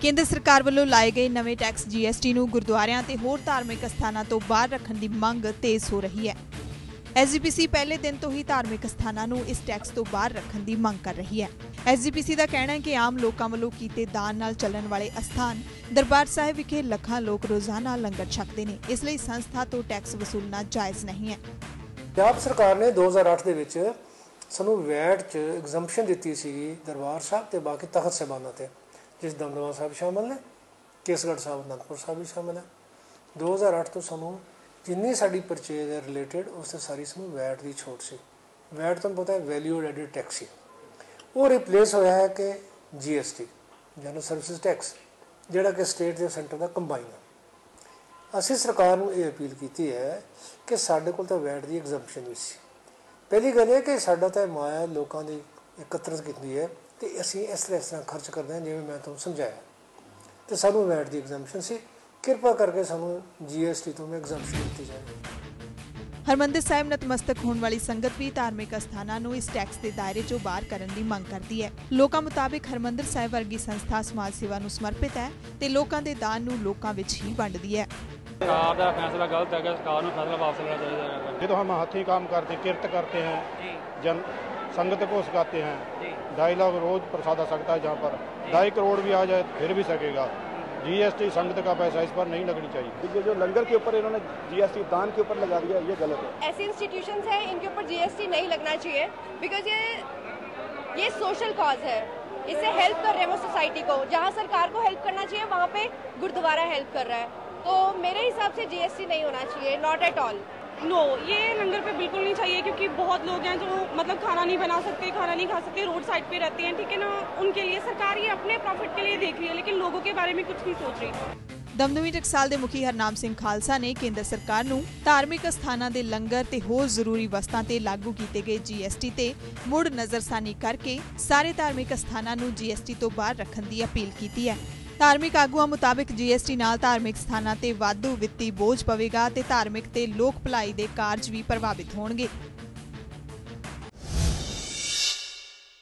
ਕੇਂਦਰ ਸਰਕਾਰ ਵੱਲੋਂ ਲਾਏ ਗਏ ਨਵੇਂ ਟੈਕਸ GST ਨੂੰ ਗੁਰਦੁਆਰਿਆਂ ਤੇ ਹੋਰ ਧਾਰਮਿਕ ਸਥਾਨਾਂ ਤੋਂ ਬਾਹਰ ਰੱਖਣ ਦੀ ਮੰਗ ਤੇਜ਼ ਹੋ ਰਹੀ ਹੈ। ਐਸਜੀਪੀਸੀ ਪਹਿਲੇ ਦਿਨ ਤੋਂ ਹੀ ਧਾਰਮਿਕ ਸਥਾਨਾਂ ਨੂੰ ਇਸ ਟੈਕਸ ਤੋਂ ਬਾਹਰ ਰੱਖਣ ਦੀ ਮੰਗ ਕਰ ਰਹੀ ਹੈ। ਐਸਜੀਪੀਸੀ ਦਾ ਕਹਿਣਾ ਹੈ ਕਿ ਆਮ ਲੋਕਾਂ ਵੱਲੋਂ ਕੀਤੇ ਦਾਨ ਨਾਲ ਚੱਲਣ ਵਾਲੇ ਅਸਥਾਨ ਦਰਬਾਰ ਸਾਹਿਬ ਵਿਖੇ ਲੱਖਾਂ ਲੋਕ ਰੋਜ਼ਾਨਾ ਲੰਗਰ ਛਕਦੇ ਨੇ। ਇਸ ਲਈ ਸੰਸਥਾ ਤੋਂ ਟੈਕਸ ਵਸੂਲਣਾ ਜਾਇਜ਼ ਨਹੀਂ ਹੈ। ਪੰਜਾਬ ਸਰਕਾਰ ਨੇ 2008 ਦੇ ਵਿੱਚ ਸਾਨੂੰ ਵੈਟ 'ਚ ਐਗਜ਼ੰਪਸ਼ਨ ਦਿੱਤੀ ਸੀਗੀ ਦਰਬਾਰ ਸਾਹਿਬ ਤੇ ਬਾਕੀ ਤਖਤ ਸਾਹਿਬਾਨਾਂ ਤੇ। ਜਿਸ ਦਮਦਮਾ ਸਾਹਿਬ ਸ਼ਾਮਲ ਨੇ, ਕੇਸਗੜ੍ਹ ਸਾਹਿਬ, ਅਨੰਦਪੁਰ ਸਾਹਿਬ ਵੀ ਸ਼ਾਮਲ ਹੈ 2008 ਤੋਂ ਸਾਨੂੰ ਜਿੰਨੀ ਸਾਡੀ ਪਰਚੇਜ਼ ਹੈ ਰਿਲੇਟਡ ਉਸ ਤੇ ਸਾਰੀ ਸਾਨੂੰ ਵੈਟ ਦੀ ਛੋਟ ਸੀ। ਵੈਟ ਤੁਹਾਨੂੰ ਪਤਾ ਹੈ ਵੈਲਿਊ ਐਡਿਡ ਟੈਕਸ ਸੀ ਉਹ ਰਿਪਲੇਸ ਹੋਇਆ ਹੈ ਕਿ ਜੀਐਸਟੀ ਜਨਰਲ ਸਰਵਿਸ ਟੈਕਸ ਜਿਹੜਾ ਕਿ ਸਟੇਟ ਤੇ ਸੈਂਟਰ ਦਾ ਕੰਬਾਈਨ ਹੈ। ਅਸੀਂ ਸਰਕਾਰ ਨੂੰ ਇਹ ਅਪੀਲ ਕੀਤੀ ਹੈ ਕਿ ਸਾਡੇ ਕੋਲ ਤਾਂ ਵੈਟ ਦੀ ਐਗਜ਼ੰਪਸ਼ਨ ਵੀ ਸੀ। ਪਹਿਲੀ ਗੱਲ ਇਹ ਕਿ ਸਾਡਾ ਤਾਂ ਮਾਇਆ ਲੋਕਾਂ ਦੀ ਇਕੱਤਰਤ ਕੀਤੀ ਹੈ। ਤੇ ਅਸੀਂ ਇਸ ਤਰ੍ਹਾਂ ਇਸ ਤਰ੍ਹਾਂ ਖਰਚ ਕਰਦੇ ਹਾਂ ਜਿਵੇਂ ਮੈਂ ਤੁਹਾਨੂੰ ਸਮਝਾਇਆ। ਤੇ ਸਾਨੂੰ ਵੈਟ ਦੀ ਐਗਜ਼ੰਪਸ਼ਨ ਸੀ। ਕਿਰਪਾ ਕਰਕੇ ਸਾਨੂੰ ਜੀਐਸਟੀ ਤੋਂ ਵੀ ਦਿੱਤੀ ਜਾਵੇ। ਹਰਮੰਦਰ ਸਾਹਿਬ ਨਤਮਸਤਕ ਹੋਣ ਵਾਲੀ ਸੰਗਤ ਵੀ ਧਾਰਮਿਕ ਅਸਥਾਨਾਂ ਨੂੰ ਇਸ ਟੈਕਸ ਦੇ ਦਾਇਰੇ 'ਚੋਂ ਬਾਹਰ ਕਰਨ ਦੀ ਮੰਗ ਕਰਦੀ ਹੈ। ਲੋਕਾਂ ਮੁਤਾਬਿਕ ਹਰਮੰਦਰ ਸਾਹਿਬ ਵਰਗੀ ਸੰਸਥਾ ਸਮਾਜ ਸੇਵਾ ਨੂੰ ਸਮਰਪਿਤ ਹੈ ਤੇ ਲੋਕਾਂ ਦੇ ਦਾਨ ਨੂੰ ਲੋਕਾਂ ਵਿੱਚ ਹੀ ਵੰਡਦੀ ਹੈ। सरकार का फैसला गलत है कि सरकार को फैसला वापस लेना चाहिए ये हम हाथी काम करते किरत करते हैं जन संगत को सिखाते हैं ढाई लाख रोज प्रसाद आ सकता है जहाँ पर ढाई करोड़ भी आ जाए फिर भी सकेगा जीएसटी संगत का पैसा इस पर नहीं लगनी चाहिए ये जो लंगर के ऊपर इन्होंने जीएसटी दान के ऊपर लगा दिया ये गलत है ऐसे इंस्टीट्यूशंस हैं इनके ऊपर जीएसटी नहीं लगना चाहिए बिकॉज़ ये ये सोशल कॉज है। इससे हेल्प कर रहे हैं वो सोसाइटी को। जहाँ सरकार को हेल्प करना चाहिए वहाँ पे गुरुद्वारा हेल्प कर रहा है। तो मेरे हिसाब से जीएसटी नहीं होना चाहिए नॉट एट ऑल नो ये लंगर पे बिल्कुल नहीं चाहिए क्योंकि बहुत लोग हैं जो मतलब खाना नहीं बना सकते खाना नहीं खा सकते रोड साइड पे रहते हैं ठीक है ना उनके लिए सरकार ये अपने प्रॉफिट के लिए देख रही है लेकिन लोगों के बारे में कुछ नहीं सोच रही ਦਮਦਮੀ ਟਕਸਾਲ ਦੇ ਮੁਖੀ ਹਰਨਾਮ ਸਿੰਘ ਖਾਲਸਾ ਨੇ ਕੇਂਦਰ ਸਰਕਾਰ ਨੂੰ ਧਾਰਮਿਕ ਅਸਥਾਨਾਂ ਦੇ ਲੰਗਰ ਤੇ ਹੋਰ ਜ਼ਰੂਰੀ ਵਸਤਾਂ ਤੇ ਲਾਗੂ ਕੀਤੇ ਗਏ ਜੀਐਸਟੀ ਤੇ ਮੁੜ ਨਜ਼ਰਸਾਨੀ ਕਰਕੇ ਸਾਰੇ ਧਾਰਮਿਕ ਅਸਥਾਨਾਂ ਨੂੰ ਜੀਐਸਟੀ ਤੋਂ ਬਾਹਰ ਰੱਖਣ ਦੀ ਅਪੀਲ ਕੀਤੀ ਹੈ ਧਾਰਮਿਕ ਆਗੂਆਂ ਮੁਤਾਬਕ ਜੀਐਸਟੀ ਨਾਲ ਧਾਰਮਿਕ ਸਥਾਨਾਂ ਤੇ ਵਾਧੂ ਵਿੱਤੀ ਬੋਝ ਪਵੇਗਾ ਤੇ ਧਾਰਮਿਕ ਤੇ ਲੋਕ ਭਲਾਈ ਦੇ ਕਾਰਜ ਵੀ ਪ੍ਰਭਾਵਿਤ ਹੋਣਗੇ।